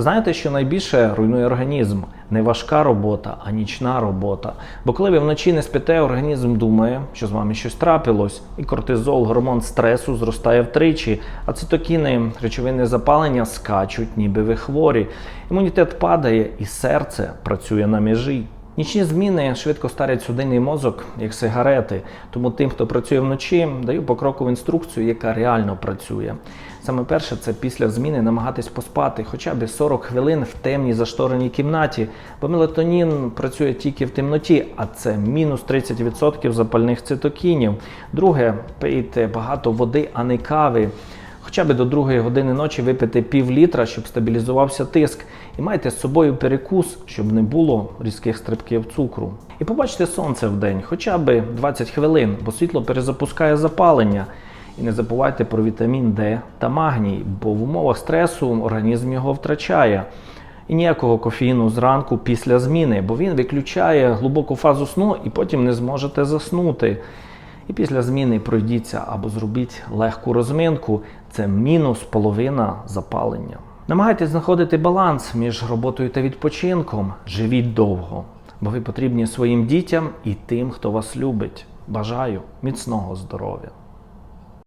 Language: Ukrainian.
Знаєте, що найбільше руйнує організм? Не важка робота, а нічна робота. Бо коли ви вночі не спите, організм думає, що з вами щось трапилось, і кортизол, гормон стресу, зростає втричі, а цитокіни, речовини запалення скачуть, ніби ви хворі. Імунітет падає, і серце працює на межі. Нічні зміни швидко старять судинний мозок, як сигарети. Тому тим, хто працює вночі, даю покрокову інструкцію, яка реально працює. Саме перше це після зміни намагатись поспати хоча б 40 хвилин в темній заштореній кімнаті, бо мелатонін працює тільки в темноті, а це мінус 30% запальних цитокінів. Друге, пийте багато води, а не кави. Хоча б до другої години ночі випити пів літра, щоб стабілізувався тиск, і майте з собою перекус, щоб не було різких стрибків цукру. І побачте сонце в день, хоча б 20 хвилин, бо світло перезапускає запалення. І не забувайте про вітамін Д та магній, бо в умовах стресу організм його втрачає. І ніякого кофеїну зранку після зміни, бо він виключає глибоку фазу сну і потім не зможете заснути. І після зміни пройдіться або зробіть легку розминку. Це мінус половина запалення. Намагайтесь знаходити баланс між роботою та відпочинком. Живіть довго, бо ви потрібні своїм дітям і тим, хто вас любить. Бажаю міцного здоров'я!